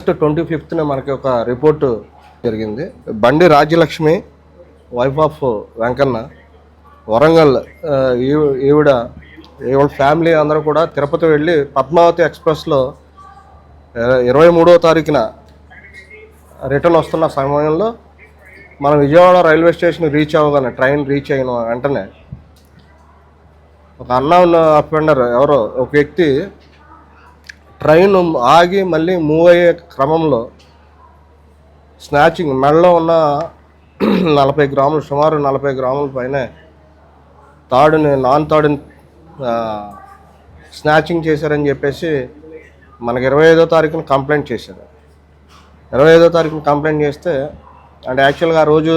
August twenty ఫిఫ్త్న మనకి ఒక report జరిగింది. బండి రాజ్యలక్ష్మి వైఫ్ ఆఫ్ వెంకన్న వరంగల్ ఈ- ఈవిడ ఈవిడ ఫ్యామిలీ అందరూ కూడా తిరుపతి వెళ్ళి పద్మావతి ఎక్స్ప్రెస్లో ఇరవై మూడవ తారీఖున రిటర్న్ వస్తున్న సమయంలో మనం విజయవాడ రైల్వే స్టేషన్ రీచ్ అవ్వగానే ట్రైన్ రీచ్ అయిన వెంటనే ఒక అన్న ఉన్న అఫెండర్ ఎవరో ఒక వ్యక్తి ట్రైన్ ఆగి మళ్ళీ మూవ్ అయ్యే క్రమంలో స్నాచింగ్ మెడలో ఉన్న నలభై గ్రాములు సుమారు నలభై గ్రాముల పైన తాడుని నాన్ తాడుని స్నాచింగ్ చేశారని చెప్పేసి మనకి ఇరవై ఐదో తారీఖున కంప్లైంట్ చేశారు. ఇరవై ఐదో తారీఖున కంప్లైంట్ చేస్తే అంటే యాక్చువల్గా ఆ రోజు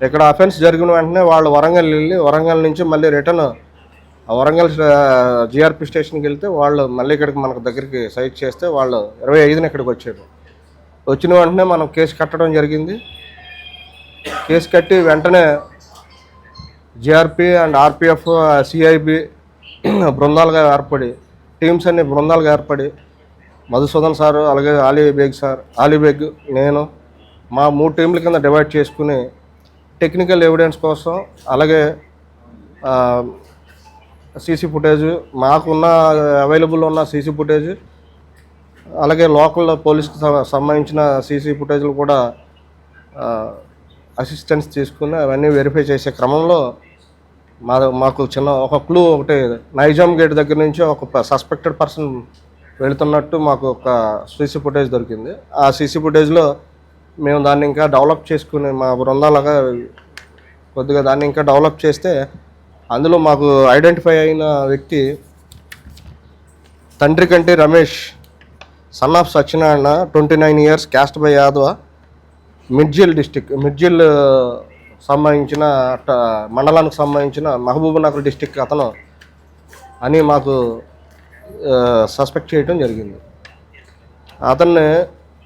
ఇక్కడ అఫెన్స్ జరిగిన వెంటనే వాళ్ళు వరంగల్ వెళ్ళి వరంగల్ నుంచి మళ్ళీ రిటర్న్ వరంగల్ జిఆర్పి స్టేషన్కి వెళ్తే వాళ్ళు మళ్ళీ ఇక్కడికి మనకు దగ్గరికి సైట్ చేస్తే వాళ్ళు ఇరవై ఐదున ఇక్కడికి వచ్చారు. వచ్చిన వెంటనే మనం కేసు కట్టడం జరిగింది. కేసు కట్టి వెంటనే జిఆర్పి అండ్ ఆర్పిఎఫ్ సిఐబి బృందాలుగా ఏర్పడి టీమ్స్ అన్ని బృందాలుగా ఏర్పడి మధుసూదన్ సారు అలాగే ఆలీ బేగ్ సార్ ఆలీ బేగ్ నేను మా మూడు టీంల కింద డివైడ్ చేసుకుని టెక్నికల్ ఎవిడెన్స్ కోసం అలాగే సీసీ ఫుటేజ్ మాకున్న అవైలబుల్ ఉన్న సీసీ ఫుటేజ్ అలాగే లోకల్ పోలీస్కి సంబంధించిన సీసీ ఫుటేజ్లు కూడా అసిస్టెన్స్ తీసుకుని అవన్నీ వెరిఫై చేసే క్రమంలో మా మాకు చిన్న ఒక క్లూ ఒకటి నైజాం గేట్ దగ్గర నుంచి ఒక సస్పెక్టెడ్ పర్సన్ వెళుతున్నట్టు మాకు ఒక సీసీ ఫుటేజ్ దొరికింది. ఆ సీసీ ఫుటేజ్లో మేము దాన్ని ఇంకా డెవలప్ చేసుకుని మా బృందాలుగా కొద్దిగా దాన్ని ఇంకా డెవలప్ చేస్తే అందులో మాకు ఐడెంటిఫై అయిన వ్యక్తి తండ్రి కంటే Ramesh son of Satyanarayana twenty nine years caste by Yadava Midjil district Midjil సంబంధించిన అట్ట మండలానికి సంబంధించిన మహబూబ్నగర్ డిస్టిక్ అతను అని మాకు సస్పెక్ట్ చేయడం జరిగింది. అతన్ని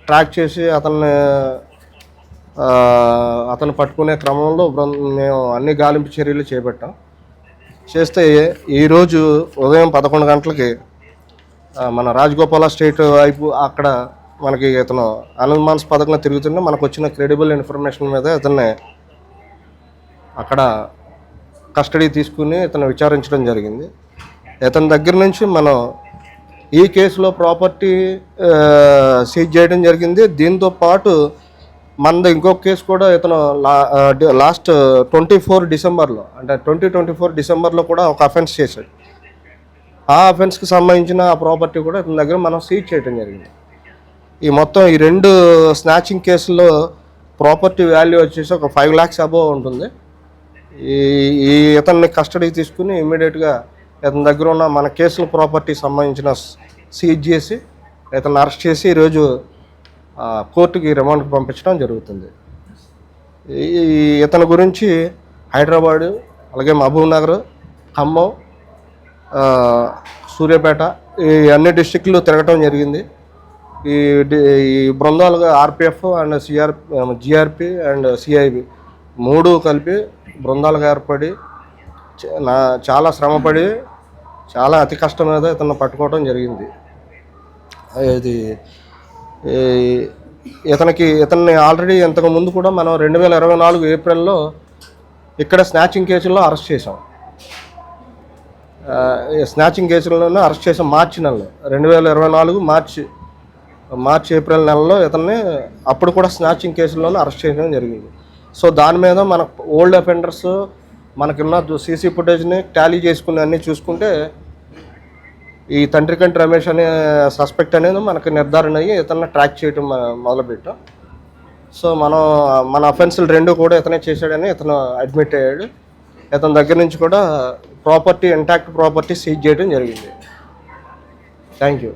ట్రాక్ చేసి అతన్ని అతను పట్టుకునే క్రమంలో మేము అన్ని గాలింపు చర్యలు చేపట్టాం. చేస్తే ఈరోజు ఉదయం పదకొండు గంటలకి మన రాజగోపాల స్టేట్ వైపు అక్కడ మనకి ఇతను అనుమానాస్పదంగా తిరుగుతుంటే మనకు వచ్చిన క్రెడిబుల్ ఇన్ఫర్మేషన్ మీద ఇతన్ని అక్కడ కస్టడీ తీసుకుని ఇతను విచారించడం జరిగింది. ఇతని దగ్గర నుంచి మనం ఈ కేసులో ప్రాపర్టీ సీజ్ చేయడం జరిగింది. దీంతో పాటు మనది ఇంకొక కేసు కూడా ఇతను లా లాస్ట్ ట్వంటీ ఫోర్ డిసెంబర్లో అంటే ట్వంటీ ట్వంటీ ఫోర్ డిసెంబర్లో కూడా ఒక అఫెన్స్ చేశాడు. ఆ అఫెన్స్కి సంబంధించిన ఆ ప్రాపర్టీ కూడా ఇతని దగ్గర మనం సీజ్ చేయడం జరిగింది. ఈ మొత్తం ఈ రెండు స్నాచింగ్ కేసుల్లో ప్రాపర్టీ వాల్యూ వచ్చేసి ఒక ఫైవ్ ల్యాక్స్ అబోవ్ ఉంటుంది. ఈ ఈ ఇతన్ని కస్టడీకి తీసుకుని ఇమ్మీడియట్గా ఇతని దగ్గర ఉన్న మన కేసుల ప్రాపర్టీ సంబంధించిన సీజ్ చేసి ఇతను అరెస్ట్ చేసి ఈరోజు కోర్టుకి రిమాండ్కి పంపించడం జరుగుతుంది. ఈ ఇతని గురించి హైదరాబాదు అలాగే మహబూబ్ నగర్ ఖమ్మం సూర్యాపేట ఈ అన్ని డిస్టిక్లు తిరగటం జరిగింది. ఈ ఈ బృందాలుగా RPF and CR GRP and CIB మూడు కలిపి బృందాలుగా ఏర్పడి నా చాలా శ్రమపడి చాలా అతి కష్టం మీద ఇతను పట్టుకోవడం జరిగింది. ఇది ఇతనికి ఇతన్ని ఆల్రెడీ ఇంతకు ముందు కూడా మనం రెండు వేల ఇరవై నాలుగు ఏప్రిల్లో ఇక్కడ స్నాచింగ్ కేసుల్లో అరెస్ట్ చేసాం ఈ స్నాచింగ్ కేసుల్లోనే అరెస్ట్ చేసాం మార్చి నెలలో. రెండు వేల ఇరవై నాలుగు మార్చి మార్చి ఏప్రిల్ నెలలో ఇతన్ని అప్పుడు కూడా స్నాచింగ్ కేసుల్లోనే అరెస్ట్ చేయడం జరిగింది. సో దాని మీద మన ఓల్డ్ అఫెండర్స్ మనకున్న సీసీ ఫుటేజ్ని టాలీ చేసుకుని అన్నీ చూసుకుంటే ఈ తండ్రి కంటి రమేష్ అనే సస్పెక్ట్ అనేది మనకు నిర్ధారణ అయ్యి ఇతన్ని ట్రాక్ చేయడం మొదలుపెట్టాం. సో మనం మన అఫెన్సులు రెండు కూడా ఇతనే చేశాడని ఇతను అడ్మిట్ అయ్యాడు. ఇతని దగ్గర నుంచి కూడా ప్రాపర్టీ ఇంటాక్ట్ ప్రాపర్టీ సీజ్ చేయడం జరిగింది. Thank you